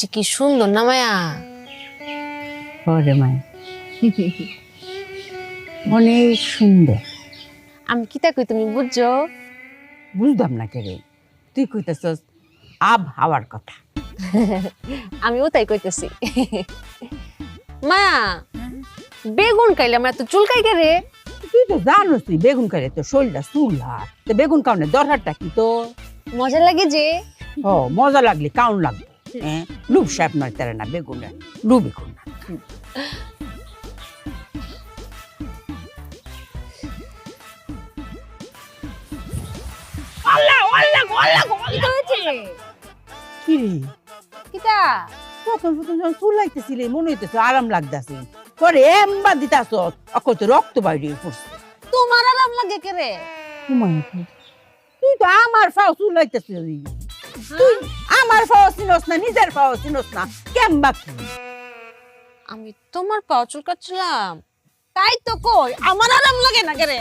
মিষ্টি কি সুন্দর না মায়া? ওরে মায়া। অনেক সুন্দর। আমি কি তা কই তুমি বুঝছ? বুঝলাম না কে রে। তুই কইতেছস আব হাওয়ার কথা। আমিও তাই কইতেছি। মায়া বেগুন খাইলে আমরা তো চুলকাই কে রে। তুই তো জানোস তুই বেগুন খাইলে তো শরীরটা চুলা তো বেগুন কাউনে দরকারটা কি তো মজা লাগে যে। ও মজা লাগলে কাউন লাগবে। না বেগুনে লুবি কোন না। আল্লাহ আল্লাহ আল্লাহ কি হয়েছে? কি রে? কিতা? প্রথম প্রথম যখন চুলাইতেছিলে মনে হইতেছে আরাম লাগতেছে। পরে এম্বা দিতাছ অকল তো রক্ত বাইরে পড়ছে। তোমার আরাম লাগে কে? রে তুই তো আমার ফাও চুলাইতেছিলি তুই আমার পাও চিনস না, নিজের পাও চিনস না, কেমবা কি? আমি তোমার পাও চুলকাচ্ছিলাম। তাই তো কই, আমার আরাম লাগে না রে